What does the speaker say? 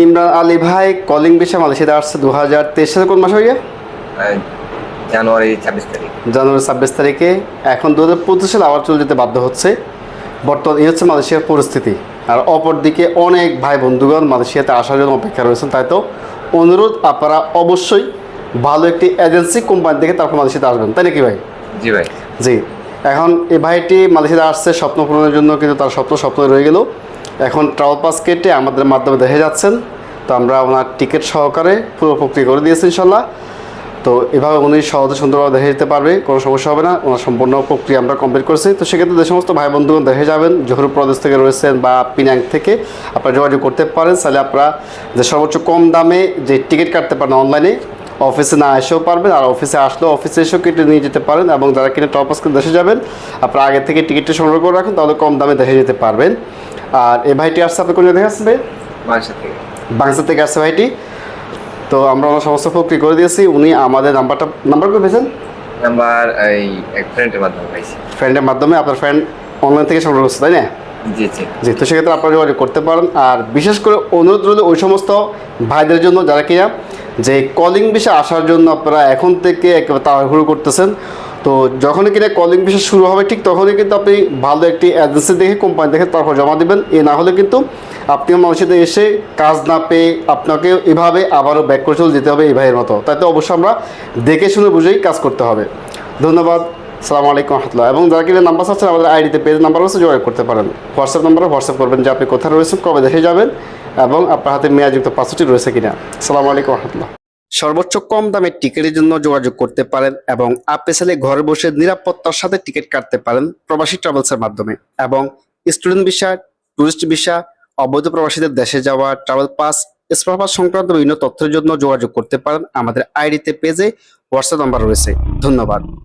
ইমরান আলী ভাই কলিং বিষয় মালয়েশিয়াতে আসছে দু হাজার তেইশ সালে কোন মাস হইয়া? জানুয়ারি ছাব্বিশ তারিখ। জানুয়ারি ছাব্বিশ তারিখে। এখন দু হাজার পঁচিশ সালে আবার চলে যেতে বাধ্য হচ্ছে। বর্তমান এই হচ্ছে মালয়েশিয়ার পরিস্থিতি। আর অপরদিকে অনেক ভাই বন্ধুগণ মালয়েশিয়াতে আসার জন্য অপেক্ষা রয়েছেন তাই তো? অনুরোধ আপনারা অবশ্যই ভালো একটি এজেন্সি কোম্পানি থেকে তারপর মালয়েশিয়াতে আসবেন। তাই নাকি ভাই? জি ভাই। জি। এখন এই ভাইটি মালয়েশিয়াতে আসছে, স্বপ্ন পূরণের জন্য কিন্তু তার স্বপ্ন স্বপ্ন রয়ে গেল। এখন ট্রাভেল পাস কেটে আমাদের মাধ্যমে দেখে যাচ্ছেন। তো আমরা ওনার টিকিট সহকারে পুরো প্রক্রিয়া করে দিয়েছি ইনশাল্লাহ। তো এভাবে উনি সহজে সুন্দরভাবে দেখে যেতে পারবে, কোনো সমস্যা হবে না। ওনার সম্পূর্ণ প্রক্রিয়া আমরা কমপ্লিট করছি। তো সেক্ষেত্রে যে সমস্ত ভাই বন্ধুগণ দেখে যাবেন জহুর প্রদেশ থেকে রয়েছেন বা পিনাং থেকে, আপনারা যোগাযোগ করতে পারেন। তাহলে আপনারা যে সর্বোচ্চ কম দামে যে টিকিট কাটতে পারেন অনলাইনে অফিসে না এসেও পারবেন আর অফিসে আসলেও অফিসে এসেও কেটে নিয়ে যেতে পারেন এবং যারা কিনে টপ করে দেশে যাবেন আপনারা আগে থেকে টিকিটটা সংগ্রহ করে রাখুন তাহলে কম দামে দেখে যেতে পারবেন। আর এ ভাইটি আসছে আপনি কোন জায়গায় আসবে বাংলাদেশ থেকে। আসছে ভাইটি। তো আমরা ওনার সমস্ত প্রক্রিয়া করে দিয়েছি উনি আমাদের নাম্বারটা নাম্বার করে পেয়েছেন? নাম্বার এই এক ফ্রেন্ডের মাধ্যমে পাইছি। ফ্রেন্ডের মাধ্যমে আপনার ফ্রেন্ড অনলাইন থেকে সংগ্রহ করছে তাই না? জি জি। জি তো সেক্ষেত্রে আপনারা যোগাযোগ করতে পারেন। আর বিশেষ করে অনুরোধ রইল ওই সমস্ত ভাইদের জন্য যারা কিনা যে কলিং বিষয়ে আসার জন্য আপনারা এখন থেকে একেবারে তাড়াহুড়ো করতেছেন। তো যখনই কিনা কলিং বিষয় শুরু হবে ঠিক তখনই কিন্তু আপনি ভালো একটি এজেন্সি দেখে কোম্পানি দেখে তারপর জমা দিবেন। এ না হলে কিন্তু আপনিও মানুষের এসে কাজ না পেয়ে আপনাকে এভাবে আবারও ব্যাক করে চলে যেতে হবে এই ভাইয়ের মতো। তাই তো অবশ্যই আমরা দেখে শুনে বুঝেই কাজ করতে হবে। ধন্যবাদ। সালামু আলাইকুম রহমতুল্লাহ। এবং যারা কিনা নাম্বার আছে আমাদের আইডিতে পেজ নাম্বার আছে যোগাযোগ করতে পারেন। হোয়াটসঅ্যাপ নাম্বারে হোয়াটসঅ্যাপ করবেন যে আপনি কোথায় রয়েছেন, কবে দেখে যাবেন, এবং আপনার হাতে মেয়াযুক্ত পাসপোর্টটি রয়েছে কিনা। সালামু আলাইকুম রহমতুল্লাহ। সর্বোচ্চ কম দামে টিকিটের জন্য যোগাযোগ করতে পারেন এবং আপনি চাইলে ঘরে বসে নিরাপত্তার সাথে টিকিট কাটতে পারেন প্রবাসী ট্রাভেলসের মাধ্যমে। এবং স্টুডেন্ট ভিসা, টুরিস্ট ভিসা, অবৈধ প্রবাসীদের দেশে যাওয়া, ট্রাভেল পাস স্পার পাস সংক্রান্ত বিভিন্ন তথ্যের জন্য যোগাযোগ করতে পারেন। আমাদের আইডিতে পেজে হোয়াটসঅ্যাপ নাম্বার রয়েছে। ধন্যবাদ।